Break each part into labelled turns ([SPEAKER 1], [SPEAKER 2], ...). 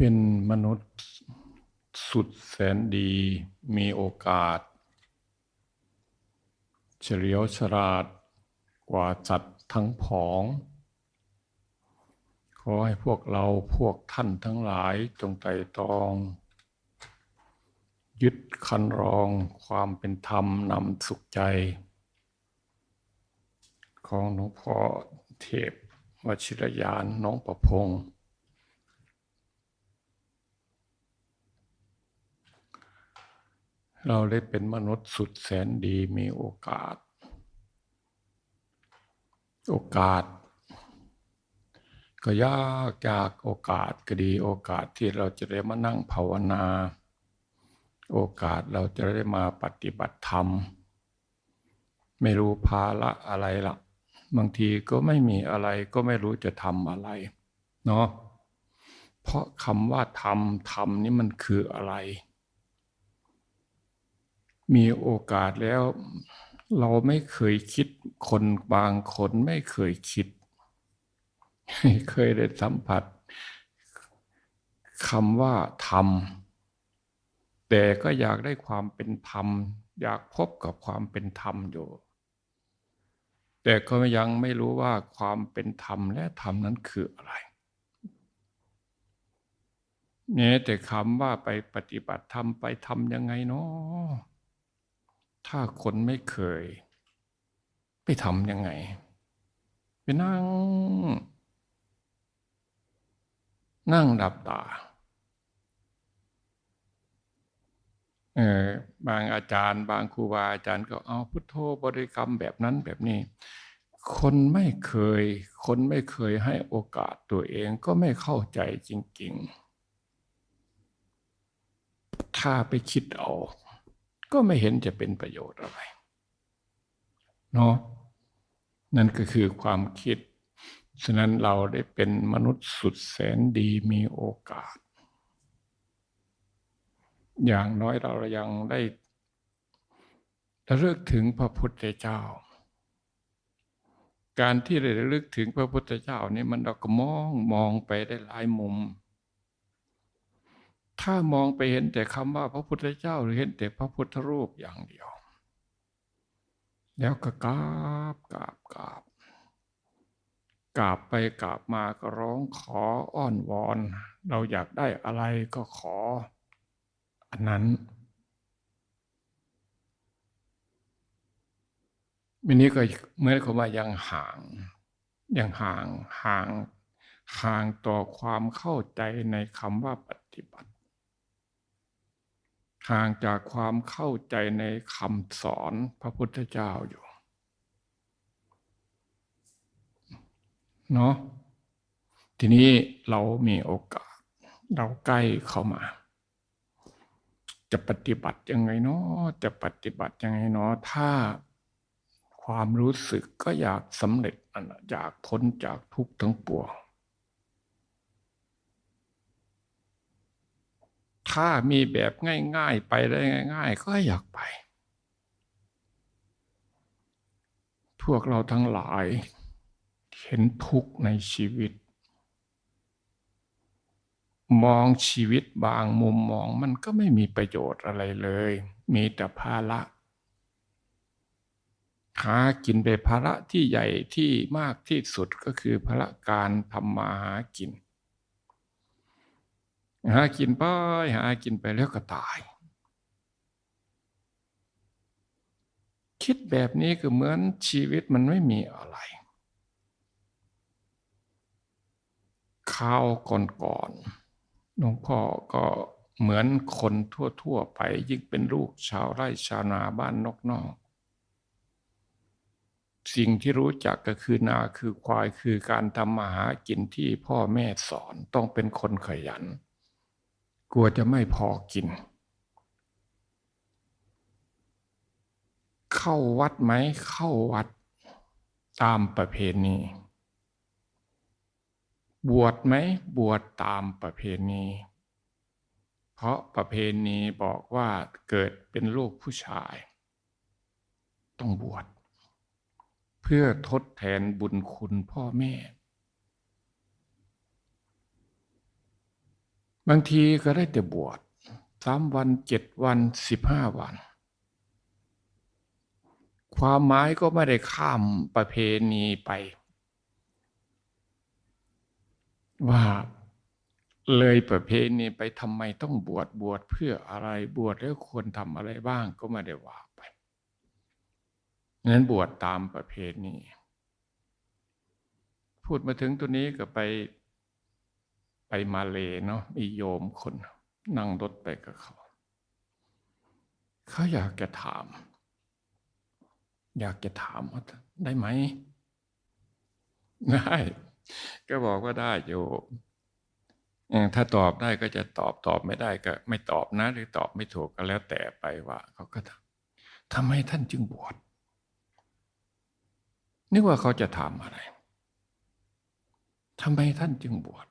[SPEAKER 1] เป็นมนุษย์สุดแสนดีมีโอกาส เฉลียวฉลาดกว่าสัตว์ทั้งผอง ขอให้พวกเราพวกท่านทั้งหลายจงไต่ตอง ยึดคันรองความเป็นธรรมนำสุขใจ ของหลวงพ่อเทพวชิรยานน้องประพงษ์ เราได้เป็นมนุษย์สุดแสนดีมีโอกาส โอกาส ก็ยากยากโอกาสก็ดี โอกาสที่เราจะได้มานั่งภาวนา โอกาสเราจะได้มาปฏิบัติธรรม ไม่รู้ภาระอะไรละบางทีก็ไม่มีอะไรก็ไม่รู้จะทำอะไร เนาะเพราะคำว่าทำทำนี่มันคืออะไร มีโอกาสแล้ว เราไม่เคยคิดคนบางคนไม่เคยคิด เคยได้สัมผัสคำว่าธรรม แต่ก็อยากได้ความเป็นธรรม อยากพบกับความเป็นธรรมอยู่ แต่ก็ยังไม่รู้ว่าความเป็นธรรมและธรรมนั้นคืออะไรเนี่ยแต่คำว่าไปปฏิบัติธรรมไปทำยังไงเนาะ ถ้าคนไม่เคย ไปทำยังไง ไปนั่ง นั่งดับตาเออบางอาจารย์ บางครูบาอาจารย์ก็เอาพุทโธบริกรรมแบบนั้นแบบนี้ คนไม่เคย คนไม่เคยให้โอกาสตัวเองก็ไม่เข้าใจจริง ๆ ถ้าไปคิดเอา ก็ไม่เห็นจะเป็นประโยชน์อะไรเนาะนั่นก็คือความคิด ฉะนั้นเราได้เป็นมนุษย์สุดแสนดีมีโอกาส อย่างน้อยเรายังได้ระลึกถึงพระพุทธเจ้า การที่ได้ระลึกถึงพระพุทธเจ้านี่มันเราก็มองมองไปได้หลายมุม ถ้ามองไปเห็นแต่คำว่าพระพุทธเจ้าหรือเห็นแต่พระพุทธรูปอย่างเดียว แล้วก็กราบกราบกราบกราบไปกราบมาก็ร้องขออ้อนวอน เราอยากได้อะไรก็ขอ อันนั้นมินี้ก็เหมื่อนกับว่ายังห่าง ยังห่างห่างห่างต่อความเข้าใจในคำว่าปฏิบัติ ห่างจากความเข้าใจในคำสอนพระพุทธเจ้าอยู่เนาะทีนี้เรามีโอกาส เราใกล้เข้ามา จะปฏิบัติยังไงเนาะจะปฏิบัติยังไงเนาะถ้าความรู้สึกก็อยากสำเร็จอยากพ้นจากทุกข์ทั้งปวง ถ้ามีแบบง่าย ๆ ไปได้ง่าย ๆ ก็อยากไป พวกเราทั้งหลาย เห็นทุกข์ในชีวิต มองชีวิตบางมุมมองมันก็ไม่มีประโยชน์อะไรเลย มีแต่ภาระหากินไปภาระที่ใหญ่ที่มากที่สุดก็คือภาระการทำมาหากิน หากินไปหากินไปแล้วก็ตาย คิดแบบนี้ก็เหมือนชีวิตมันไม่มีอะไรข้าวก่อนๆหลวงพ่อก็เหมือนคนทั่ว ๆ ไปยิ่งเป็นลูกชาวไร่ชาวนาบ้านนอกนอกสิ่งที่รู้จักก็คือนาคือควายคือการทำมาหากินที่พ่อแม่สอนต้องเป็นคนขยัน กลัวจะไม่พอกิน เข้าวัดไหมเข้าวัดตามประเพณี บวชไหมบวชตามประเพณี เพราะประเพณีบอกว่าเกิดเป็นลูกผู้ชาย ต้องบวชเพื่อทดแทนบุญคุณพ่อแม่ บางทีก็ได้แต่บวชสามวันเจ็ดวันสิบห้าวัน ความหมายก็ไม่ได้ข้ามประเพณีไป ว่าเลยประเพณีไปทำไมต้องบวชบวชเพื่ออะไรบวชแล้วควรทำอะไรบ้างก็ไม่ได้ว่าไปนั้นบวชตามประเพณีพูดมาถึงตัวนี้ก็ไป ไปมาเลเนาะมีโยมคน นั่งรถไปกับเขา เขาอยากจะถาม อยากจะถามว่าได้ไหม ได้ ก็บอกว่าได้โยมถ้าตอบได้ก็จะตอบตอบไม่ได้ก็ ไม่ตอบนะ หรือตอบไม่ถูกก็แล้วแต่ไปว่าเขาก็ถามทำไมท่านจึงบวชนึกว่าเขาจะถามอะไรทำไมท่านจึงบวช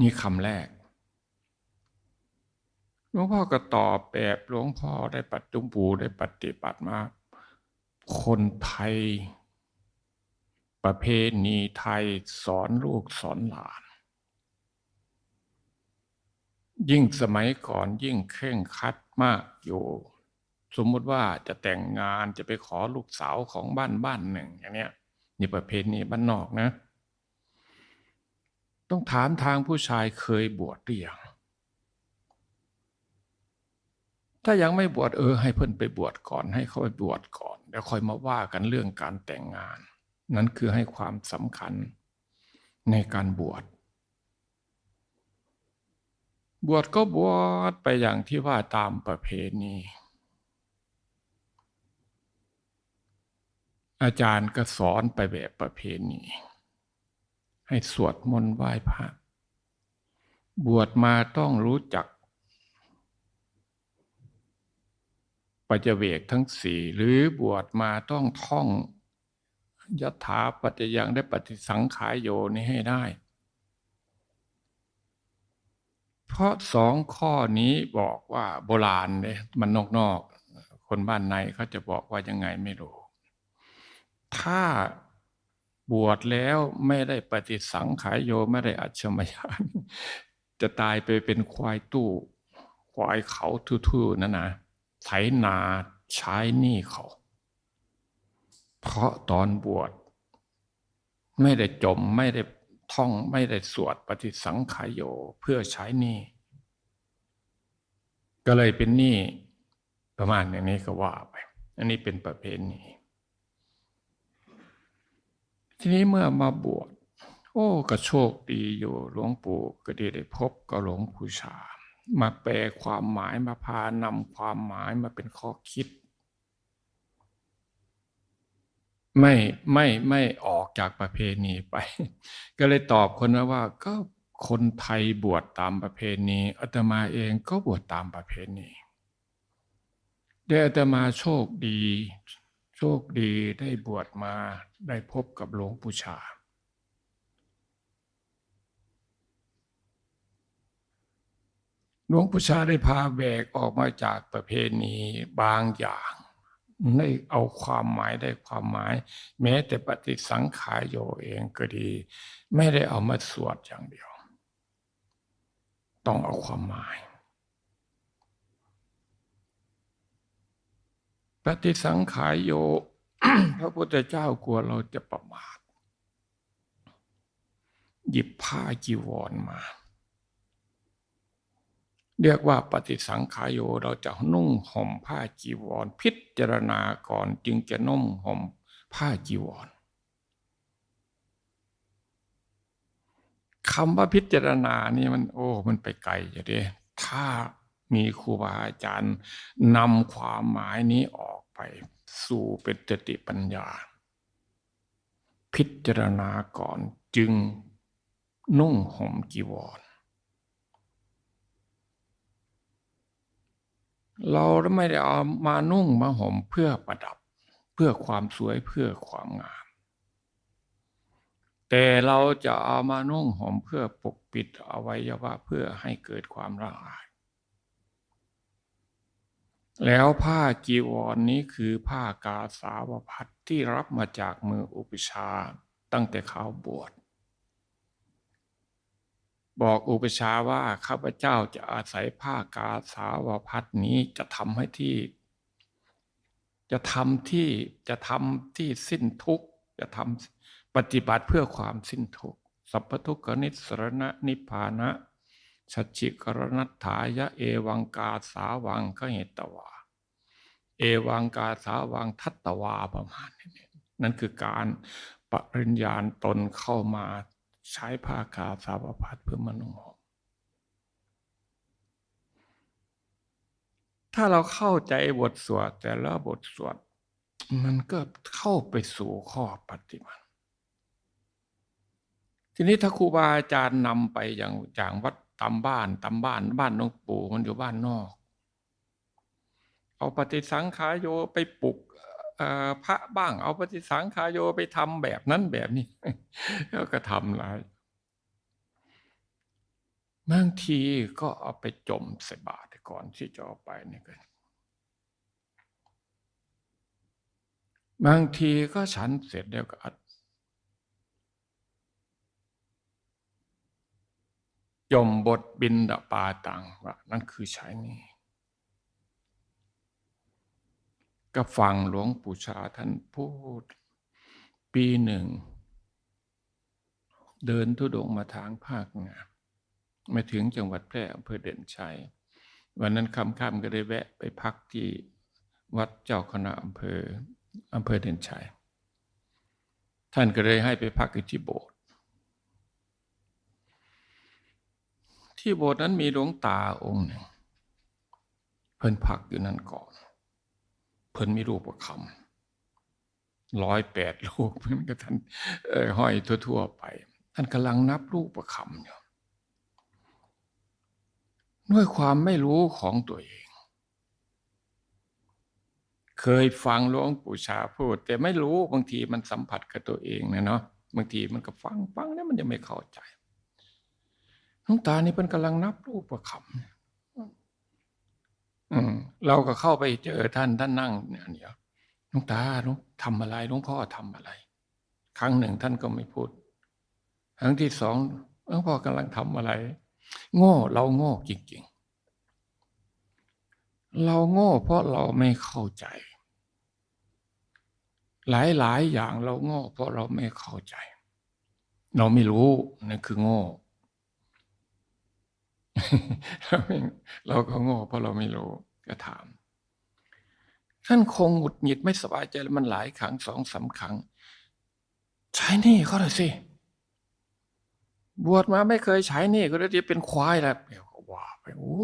[SPEAKER 1] นี่คำแรกหลวงพ่อก็ตอบแบบหลวงพ่อได้ปัดจุมปูได้ปฏิบัติมา คนไทย ประเพณีไทยสอนลูกสอนหลาน ยิ่งสมัยก่อนยิ่งเคร่งคัดมากอยู่ สมมติว่าจะแต่งงานจะไปขอลูกสาวของบ้านบ้านหนึ่งอย่างเนี้ยนี่ประเพณีบ้านนอกนะ ต้องถามทางผู้ชายเคยบวชหรือยังถ้ายังไม่บวชเออให้เพื่อนไปบวชก่อน ให้เขาไปบวชก่อนแล้วค่อยมาว่ากันเรื่องการแต่งงาน นั่นคือให้ความสำคัญในการบวชบวชก็บวชไปอย่างที่ว่าตามประเพณีอาจารย์ก็สอนไปแบบประเพณี ให้สวดมนต์ไหว้พระบวชมาต้องรู้จัก ปัจเจเวกทั้งสี่หรือบวชมาต้องท่องยถาปัจจยังได้ปฏิสังขายโยนี้ให้ได้ เพราะสองข้อนี้บอกว่าโบราณเนี่ยมันนอกๆ คนบ้านในเขาจะบอกว่ายังไงไม่รู้ ถ้า บวชแล้วไม่ได้ปฏิสังขายโยไม่ได้อัจฉมยานจะตายไปเป็นควายตู้ ควายเขาทื่อๆนั่นนะไถนาใช้หนี้เขา เพราะตอนบวชไม่ได้จมไม่ได้ท่องไม่ได้สวดปฏิสังขายโยเพื่อใช้หนี้ก็เลยเป็นหนี้ประมาณอย่างนี้ก็ว่าไป อันนี้เป็นประเพณี ทีนี้เมื่อมาบวชโอ้ก็โชคดีอยู่หลวงปู่ก็ได้ได้พบกับหลวงปู่ชา มาแปลความหมายมาพานำความหมายมาเป็นข้อคิด ไม่ไม่ไม่ออกจากประเพณีไป ก็เลยตอบคนนะว่าก็คนไทยบวชตามประเพณีอาตมาเองก็บวชตามประเพณีได้อาตมาโชคดี ชคดีได้บวชมาได้พบกับหลวงปู่ชา หลวงปู่ชาได้พาแบกออกมาจากประเพณีบางอย่าง ได้เอาความหมายได้ความหมาย แม้แต่ปฏิสังขารโยเองก็ดี ไม่ได้เอามาสวดอย่างเดียว ต้องเอาความหมาย ปฏิสังขารโย พระพุทธเจ้ากลัวเราจะประมาท หยิบผ้าจีวรมา เรียกว่าปฏิสังขารโยเราจะนุ่งห่มผ้าจีวร พิจารณาก่อนจึงจะนุ่งห่มผ้าจีวรคำว่าพิจารณานี่มันโอ้ มันไปไกลอยู่ดิถ้า มีครูบาอาจารย์นำความหมายนี้ออกไป สู่เป็นสติปัญญา พิจารณาก่อนจึงนุ่งห่มจีวร เราไม่ได้เอามานุ่งมาห่มเพื่อประดับ เพื่อความสวยเพื่อความงาม แต่เราจะเอามานุ่งห่มเพื่อปกปิดอวัยวะเพื่อให้เกิดความละอาย แล้วผ้าจีวรนนี้คือผ้ากาสาวพัดที่รับมาจากมืออุปชาตั้งแต่เขาบวช บอกอุปชาว่าข้าพเจ้าจะอาศัยผ้ากาสาวพัดนี้จะทำให้ที่ จะทำที่จะทำที่สิ้นทุกข์จะทำปฏิบัติเพื่อความสิ้นทุกข์สัพพทุกขนิสรณะนิพพานะ สัจจิกรณัตถายะเอวังกาสาวังก็เหตวา เอวังกาสาวังทัตตวาประมาณนี้นั่นคือการปริญญาณตนเข้ามาใช้ผ้ากาสาวพัดเพื่อมนุงห่มถ้าเราเข้าใจบทสวดแต่ละบทสวด มันก็เข้าไปสู่ข้อปฏิบัติ ทีนี้ถ้าครูบาอาจารย์นำไปอย่างอย่างวัด ตามบ้านตามบ้านบ้านหลวงปู่มันอยู่บ้านนอก เอาปฏิสังขายโยไปปลุกพระบ้าง เอาปฏิสังขายโยไปทำแบบนั้นแบบนี้แล้วก็ทำหลายบางทีก็เอาไปจมใส่บาตรก่อนที่จะเอาไปนี่ก็บางทีก็ฉันเสร็จแล้วก็อัด ยมบทบินดาปาตังว่านั่นคือใช้นี่ก็ฟังหลวงปู่ชาท่านพูด ปีหนึ่ง เดินทุดงค์มาทางภาคเหนือมาถึงจังหวัดแพร่อำเภอเด่นชัย วันนั้นค่ำๆก็ได้แวะไปพักที่วัดเจ้าคณะอำเภออำเภอเด่นชัย ท่านก็เลยให้ไปพักอยู่ที่โบสถ์ ที่โบสถ์นั้นมีหลวงตาองค์หนึ่ง เพิ่นพักอยู่นั่นก่อน เพิ่นมีรูปประคำร้อยแปดลูกเพิ่นก็ท่านห้อยทั่วๆไป ท่านกำลังนับรูปประคำอยู่ด้วยความไม่รู้ของตัวเอง เคยฟังหลวงปู่ชาพูด แต่ไม่รู้บางทีมันสัมผัสกับตัวเองนะเนาะบางทีมันก็ฟังฟังแล้วมันยังไม่เข้าใจ หลวงตานี่เป็นกำลังนับรูปประคำเราก็เข้าไปเจอท่านท่านนั่งเนี่ยเดียวหลวงตาหลวงทำอะไรหลวงพ่อทำอะไร ครั้งหนึ่งท่านก็ไม่พูด ครั้งที่สองหลวงพ่อกำลังทำอะไร โง่เราโง่จริงๆ เราโง่เพราะเราไม่เข้าใจ หลายๆอย่างเราโง่เพราะเราไม่เข้าใจ เราไม่รู้นั่นคือโง่ เราก็โง่เพราะเราไม่รู้ก็ถาม ท่านคงหงุดหงิดไม่สบายใจแล้วมันหลายครั้งสองสาครั้ง ใช้หนี่เขาเลยสิ บวชมาไม่เคยใช้หนี่ก็เลยจะเป็นควายแล้วเดี๋ยวก็ว่าไปโอ้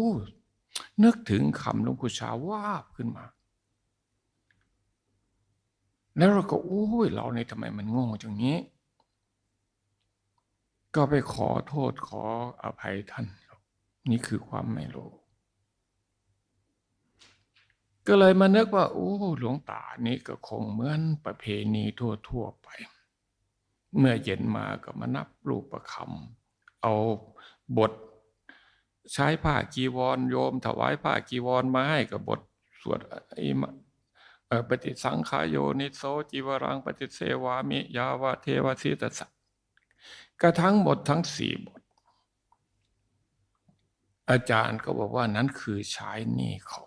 [SPEAKER 1] นึกถึงคำหลวงปู่ชาวาบขึ้นมา แล้วเราก็โอ้ยเราในยทำไมมันโง่จังนี้ ก็ไปขอโทษขออภัยท่าน นี่คือความไม่รู้ ก็เลยมานึกว่า โอ้หลวงตานี่ก็คงเหมือนประเพณีทั่ว ๆ ไป เมื่อเย็นมาก็มานับรูปประคำเอาบทใช้ผ้ากีวรโยม ถวายผ้ากีวรมาให้กับบทสวดอ้มปฏิสังขายโยนิโสจิวรังปฏิเสวามิยาวะเทวสิตสักก็ทั้งหมดทั้งสี่บท อาจารย์ก็บอกว่านั้นคือใช้หนี่เขา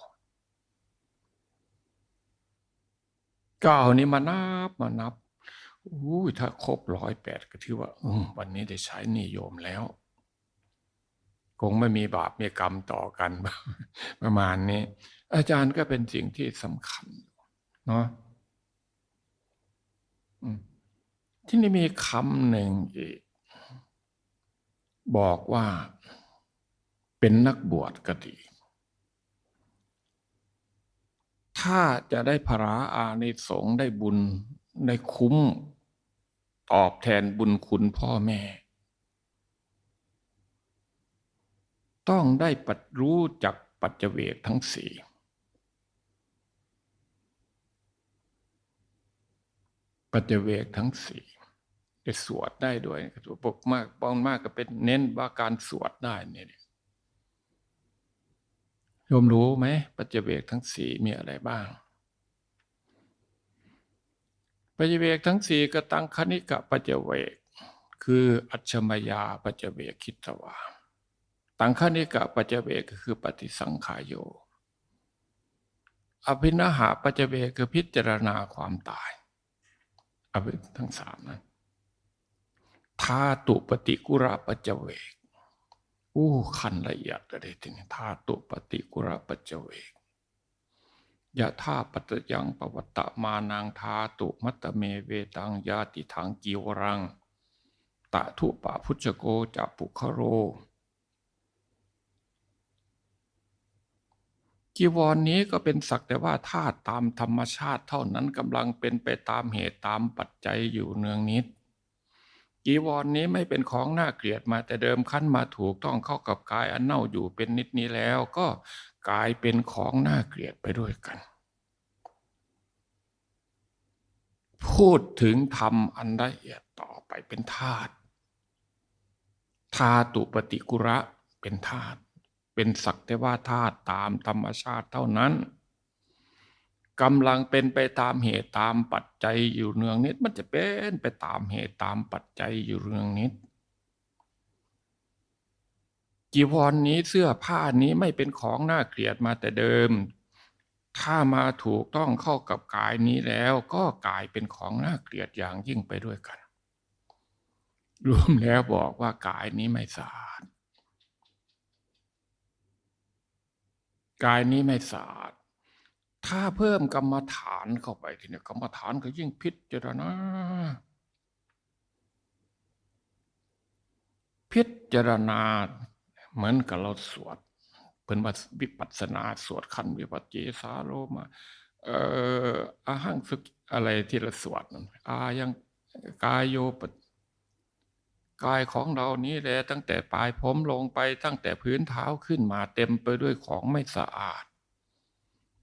[SPEAKER 1] ก็เอานี้มานับมานับอุ้ยถ้าครบร้อยแปดก็ถือว่าวันนี้ได้ใช้หนี่โยมแล้ว คงไม่มีบาปมีกรรมต่อกัน ประมาณนี้ อาจารย์ก็เป็นสิ่งที่สำคัญเนาะที่นี่มีคำหนึ่งอีก บอกว่า เป็นนักบวชก็ดี ถ้าจะได้พระอานิสงส์ได้บุญได้คุ้มตอบแทนบุญคุณพ่อแม่ ต้องได้ปัดรู้จักปัจเจเวกทั้งสี่ปัจเจเวกทั้งสี่จะสวดได้ด้วยตัวปกมากปองมากก็เป็นเน้นว่าการสวดได้เนี่ย ยมรู้ไหมปัจเจเวกทั้งสี่มีอะไรบ้าง ปัจเจเวกทั้งสี่กตังคณิกะปัจเจเวก คืออัจฉมยาปัจเจเวกคิตวาตังคณิกะปัจเจเวกก็คือปฏิสังขายโย อภินาหาปัจเจเวกคือพิจารณาความตายอภิทั้งสามนั้นธาตุปฏิกุระปัจเจเวก อู้ขันละเอียดเลยทีนี้ธาตุปฏิกุระปัจเจเวกยะธาปัตยังปวัตตมานังธาตุมัตเมเวตังยาติถังกิวรังตะทุปะพุจโกจะปุคโร จีวรนนี้ก็เป็นสักแต่ว่าธาตุตามธรรมชาติเท่านั้นกำลังเป็นไปตามเหตุตามปัจจัยอยู่เนืองนิด จีวรนนี้ไม่เป็นของน่าเกลียดมาแต่เดิมขั้นมาถูกต้องเข้ากับกายอันเน่าอยู่เป็นนิดนี้แล้ว ก็กลายเป็นของน่าเกลียดไปด้วยกัน พูดถึงธรรมอันละเอียดต่อไปเป็นธาตุธาตุปฏิกุระเป็นธาตุเป็นสักแต่ว่าธาตุตามธรรมชาติเท่านั้น กำลังเป็นไปตามเหตุตามปัจจัยอยู่เนืองนิด มันจะเป็นไปตามเหตุตามปัจจัยอยู่เนืองนิดจีวรนนี้เสื้อผ้านี้ไม่เป็นของน่าเกลียดมาแต่เดิม ถ้ามาถูกต้องเข้ากับกายนี้แล้วก็กลายเป็นของน่าเกลียดอย่างยิ่งไปด้วยกัน รวมแล้วบอกว่ากายนี้ไม่สะอาด กายนี้ไม่สะอาด ถ้าเพิ่มกรรมฐานเข้าไปทีนี้กรรมฐานก็ยิ่งพิจารณาพิจารณาเหมือนกับเราสวดเป็นวิปัสสนาสวดขันวิปัสเจสาโลมาเอ่ออาหังสุกอะไรที่เราสวดนั้นอายังกายโยปกายของเรานี้แหละตั้งแต่ปลายผมลงไปตั้งแต่พื้นเท้าขึ้นมาเต็มไปด้วยของไม่สะอาด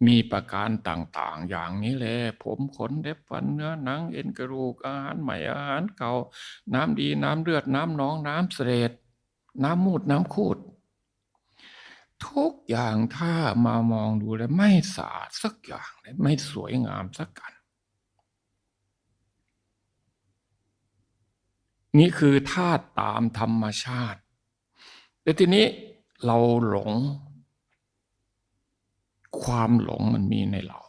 [SPEAKER 1] มีประการต่าง ๆ อย่างนี้แหละผมขนเล็บฟันเนื้อหนังเอ็นกระดูกอาหารใหม่อาหารเก่า น้ำดีน้ำเลือดน้ำน้องน้ำเสดน้ำมูดน้ำคูด ทุกอย่างถ้ามามองดูแล้วไม่สะอาดสักอย่างเลยไม่สวยงามสักกัน นี่คือธาตุตามธรรมชาติแต่ทีนี้เราหลง ความหลงมันมีในเรา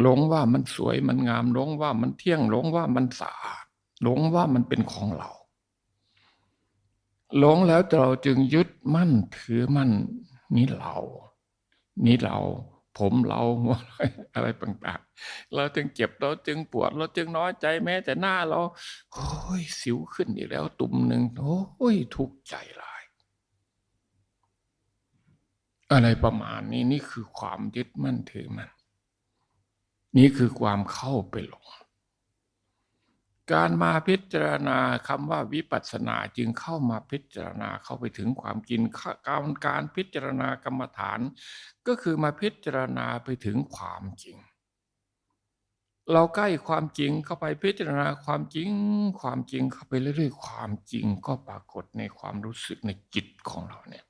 [SPEAKER 1] หลงว่ามันสวยมันงามหลงว่ามันเที่ยงหลงว่ามันสะอาดหลงว่ามันเป็นของเราหลงแล้วเราจึงยึดมั่นถือมั่นนี่เรา นี่เรา ผมเราอะไรต่างๆ เราจึงเจ็บเราจึงปวดเราจึงน้อยใจแม้แต่หน้าเราโอ้ยสิวขึ้นอีกแล้ว ตุ่มหนึ่งโอ้ยทุกข์ใจลาย อะไรประมาณนี้นี่คือความยึดมั่นถือมัน นี่คือความเข้าไปหลง การมาพิจารณาคำว่าวิปัสสนาจึงเข้ามาพิจารณาเข้าไปถึงความจริงการการพิจารณากรรมฐาน ก็คือมาพิจารณาไปถึงความจริง เราใกล้ความจริงเข้าไปพิจารณาความจริง ความจริงเข้าไปเรื่อยๆ ความจริงก็ปรากฏในความรู้สึกในจิตของเราเนี่ย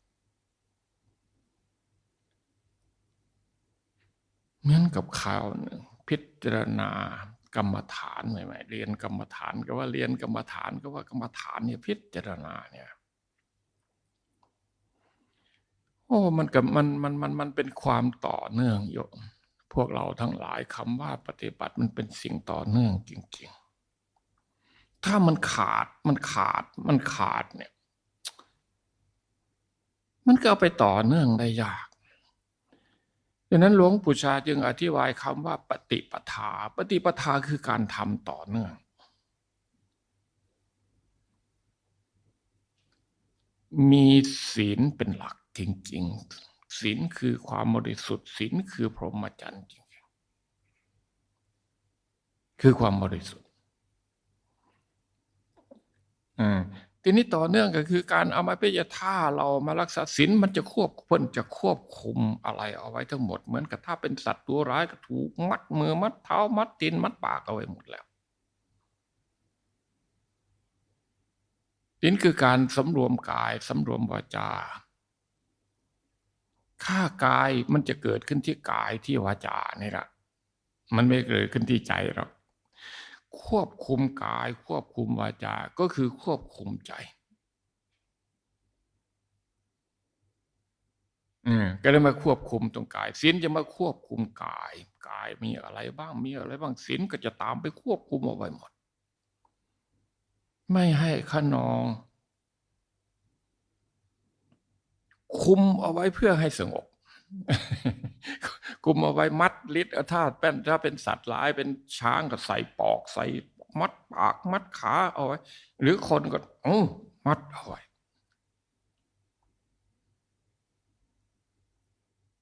[SPEAKER 1] เหมือนกับข่าวหนึ่งพิจารณากรรมฐานใหม่ๆเรียนกรรมฐานก็ว่าเรียนกรรมฐานก็ว่ากรรมฐานเนี่ยพิจารณาเนี่ยโอ้มันกับมันมันมันมันเป็นความต่อเนื่องอยู่พวกเราทั้งหลายคำว่าปฏิบัติมันเป็นสิ่งต่อเนื่องจริงๆ ถ้ามันขาดมันขาดมันขาดเนี่ย มันก็เอาไปต่อเนื่องได้ยาก ดังนั้นหลวงปู่ชาจึงอธิบายคำว่าปฏิปทา ปฏิปทาคือการทำต่อเนื่อง มีศีลเป็นหลักจริงๆ ศีลคือความบริสุทธิ์ ศีลคือพรหมจรรย์จริงๆ คือความบริสุทธิ์อืม ทีนี้ต่อเนื่องก็คือการเอามาพิจารณาเรามารักษาศีลมันจะควบคุมจะควบคุมอะไรเอาไว้ทั้งหมด เหมือนกับถ้าเป็นสัตว์ตัวร้ายก็ถูกมัดมือมัดเท้ามัดตีนมัดปากเอาไว้หมดแล้วนี่คือการสำรวมกายสำรวมวาจาค่ากายมันจะเกิดขึ้นที่กายที่วาจานี่แหละมันไม่เกิดขึ้นที่ใจหรอก ควบคุมกาย ควบคุมวาจา ก็คือควบคุมใจก็เลยมาควบคุมตรงกายศีลจะมาควบคุมกาย กายมีอะไรบ้างมีอะไรบ้างศีลก็จะตามไปควบคุมเอาไว้หมด ไม่ให้ขนอง คุมเอาไว้เพื่อให้สงบ คุมเอาไว้มัดลิดถ้าเป็นถ้าเป็นสัตว์ร้ายเป็นช้างก็ใส่ปอกใส่มัดปากมัดขาเอาไว้ หรือคนก็อือมัดเอาไว้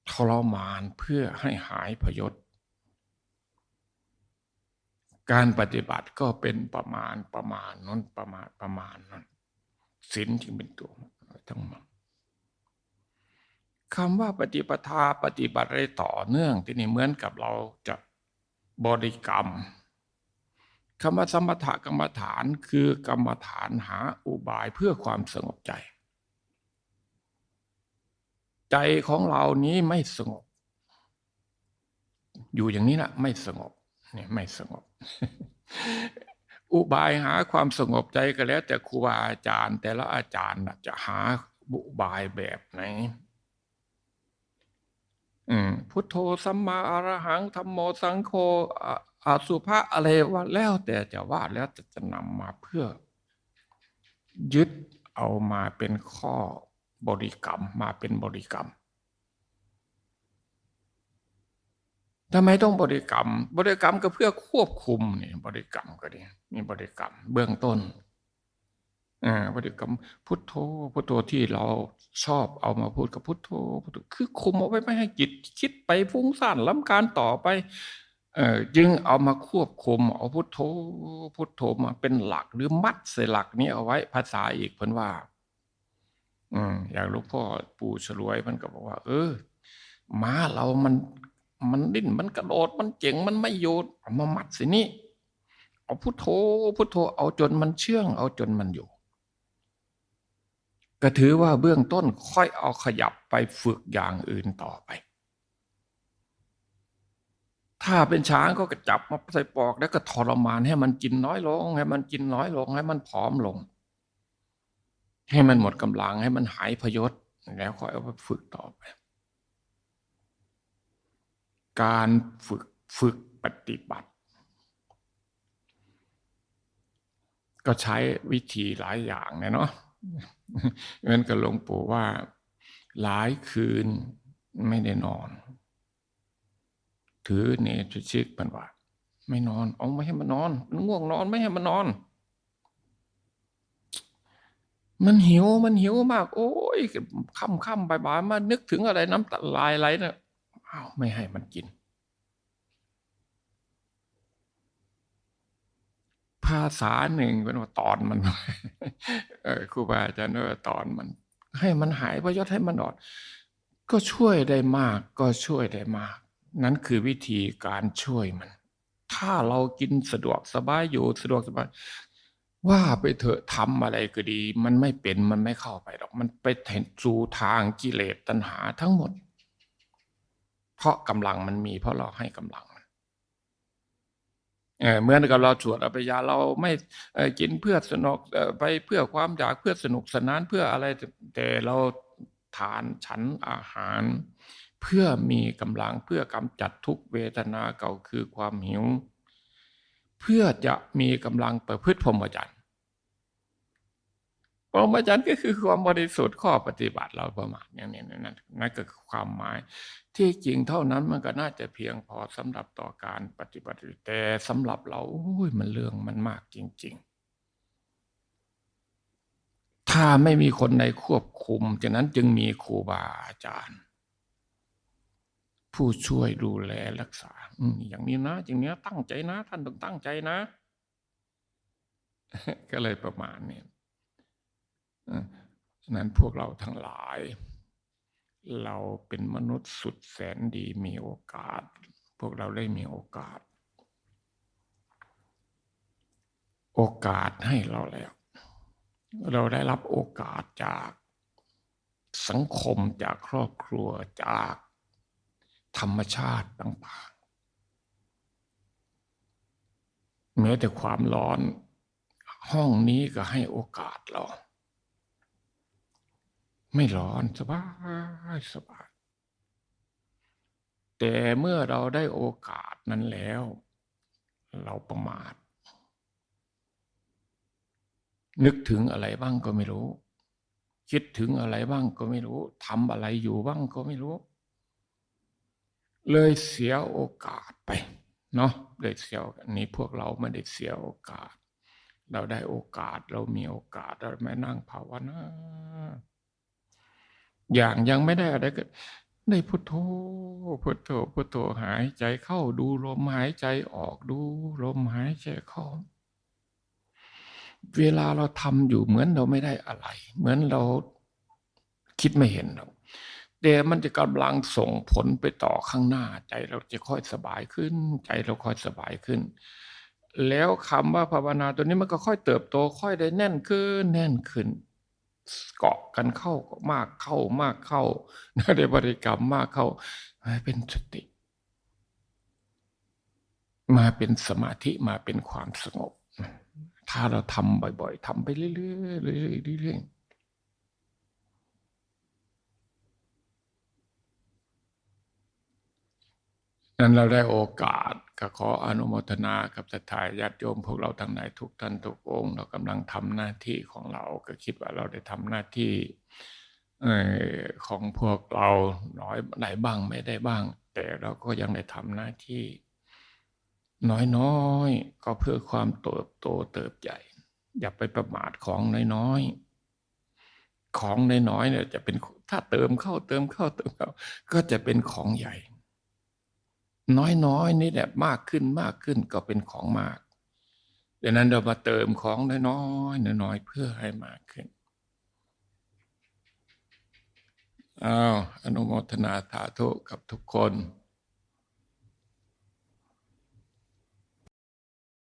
[SPEAKER 1] ทรมานเพื่อให้หายพยศ การปฏิบัติก็เป็นประมาณประมาณนั้นประมาณประมาณนั้นศีลจึงเป็นตัวทั้งหมด คำว่าปฏิปทาปฏิบัติอะไรต่อเนื่อง ที่นี่เหมือนกับเราจะบริกรรมคำว่าสมถกรรมฐานคือกรรมฐานหาอุบายเพื่อความสงบใจ ใจของเรานี้ไม่สงบ อยู่อย่างนี้นะไม่สงบเนี่ยไม่สงบ อุบายหาความสงบใจก็แล้ว แต่ครูบาอาจารย์ แต่ละอาจารย์จะหาอุบายแบบไหน อืมพุทโธสัมมาอรหังธรรมโมสังโฆอะอาสุภะอะไรว่าแล้วแต่จะว่าแล้วแต่จะนำมาเพื่อ ยึดเอามาเป็นข้อบริกรรมมาเป็นบริกรรมทำไมต้องบริกรรม บริกรรมก็เพื่อควบคุมนี่บริกรรมก็ดีมีบริกรรม เบื้องต้น อ่าบริกรรมพุทโธพุทโธที่เราชอบเอามาพูดกับพุทโธพุทโธคือคุมเอาไว้ไม่ให้จิตคิดไปฟุ้งซ่านล้ำการต่อไปเออจึงเอามาควบคุมเอาพุทโธพุทโธมาเป็นหลักหรือมัดใส่หลักนี้เอาไว้ภาษาอีกเพิ่นว่า อืมอย่างหลวงพ่อปู่ฉลวยมันก็บอกว่า เออม้าเรามัน มันดิ้นมันกระโดดมันเจ๋งมันไม่โยนเอามามัดสินี่เอาพุทโธพุทโธเอาจนมันเชื่อง เอาจนมันอยู่ ก็ถือว่าเบื้องต้นค่อยเอาขยับไปฝึกอย่างอื่นต่อไป ถ้าเป็นช้างก็กระจับมาใส่ปอกแล้วก็ทรมานให้มันกินน้อยลง ให้มันกินน้อยลง ให้มันผอมลง ให้มันหมดกำลังให้มันหายพยศแล้วค่อยเอาไปฝึกต่อไป การฝึกฝึกปฏิบัติ ก็ใช้วิธีหลายอย่างเนี่ยเนาะ เหมือนกับหลวงปู่ว่า หลายคืนไม่ได้นอน ถือเนตชิกเป็นว่าไม่นอน เอาไม่ให้มันนอนมันง่วงนอนไม่ให้มันนอน มันหิวมันหิวมาก โอ้ยค่ำค่ำบ่ายๆมานึกถึงอะไรน้ำตาลายไหลเนี่ยอ้าวไม่ให้มันกิน ภาษาหนึ่งเป็นว่าตอนมันเออครูบาอาจารย์ว่าตอนมัน ให้มันหายพยศให้มันอด ก็ช่วยได้มาก ก็ช่วยได้มาก นั้นคือวิธีการช่วยมัน ถ้าเรากินสะดวกสบายอยู่สะดวกสบายว่าไปเถอะทำอะไรก็ดี มันไม่เป็นมันไม่เข้าไปหรอก มันไปเห็นสู่ทางกิเลสตัณหาทั้งหมด เพราะกำลังมันมีเพราะเราให้กำลัง เหมือนกับเราสวดอภิญาเราไม่กินเพื่อสนุกไปเพื่อความอยากเพื่อสนุกสนานเพื่ออะไรแต่แต่เราทานฉันอาหาร เพื่อมีกำลังเพื่อกำจัดทุกเวทนาเก่าคือความหิว เพื่อจะมีกำลังประพฤติพรหมจรรย์ พรหมจรรย์ก็คือความบริสุทธิ์ข้อปฏิบัติเราประมาณอย่างนี้นั่นนั่นก็คือความหมาย ที่จริงเท่านั้นมันก็น่าจะเพียงพอสำหรับต่อการปฏิบัติแต่สำหรับเราโอ้ยมันเรื่องมันมากจริง ๆ ถ้าไม่มีคนในควบคุมฉะนั้นจึงมีครูบาอาจารย์ ผู้ช่วยดูแลรักษาอือย่างนี้นะอย่างนี้ตั้งใจนะ ท่านต้องตั้งใจนะ ก็เลยประมาณนี้ ฉะนั้นพวกเราทั้งหลาย เราเป็นมนุษย์สุดแสนดีมีโอกาส พวกเราได้มีโอกาส โอกาสให้เราแล้ว เราได้รับโอกาสจากสังคมจากครอบครัวจากธรรมชาติต่างๆแม้แต่ความร้อน ห้องนี้ก็ให้โอกาสเรา ไม่ร้อนสบายสบาย แต่เมื่อเราได้โอกาสนั้นแล้ว เราประมาท นึกถึงอะไรบ้างก็ไม่รู้ คิดถึงอะไรบ้างก็ไม่รู้ทำอะไรอยู่บ้างก็ไม่รู้ เลยเสียโอกาสไปเนาะเลยเสียอันนี้พวกเราไม่ได้เสียโอกาส เราได้โอกาสเรามีโอกาสเราไม่นั่งภาวนา อย่างยังไม่ได้อะไรก็ได้พุทโธพุทโธพุทโธหายใจเข้าดูลมหายใจออกดูลมหายใจเข้า เวลาเราทำอยู่เหมือนเราไม่ได้อะไร เหมือนเราคิดไม่เห็นหรอกแต่มันจะกำลังส่งผลไปต่อข้างหน้า ใจเราจะค่อยสบายขึ้น ใจเราค่อยสบายขึ้น แล้วคำว่าภาวนาตัวนี้มันก็ค่อยเติบโตค่อยได้แน่นขึ้น แน่นขึ้น เกาะกันเข้ามากเข้ามากเข้าได้บริกรรมมากเข้ามาเป็นสติ มาเป็นสมาธิมาเป็นความสงบ ถ้าเราทำบ่อย ๆทำไปเรื่อยๆเรื่อยๆเรื่อยๆ นั้นเราได้โอกาสก็ขออนุโมทนากับศรัทธาญาติโยมพวกเราทั้งหลายทุกท่านทุกองค์เรากำลังทำหน้าที่ของเราก็คิดว่าเราได้ทำหน้าที่ของพวกเราน้อยได้บ้างไม่ได้บ้าง แต่เราก็ยังได้ทำหน้าที่ น้อยๆก็เพื่อความเติบโตเติบใหญ่ อย่าไปประมาทของน้อยๆของน้อยๆเนี่ยจะเป็นถ้าเติมเข้าเติมเข้าเติมเข้าก็จะเป็นของใหญ่ น้อยๆนี่แหละมากขึ้นมากขึ้นก็เป็นของมากดังนั้นเรามาเติมของน้อยๆน้อยๆเพื่อให้มากขึ้นอ้าวอนุโมทนาสาธุกับทุกคน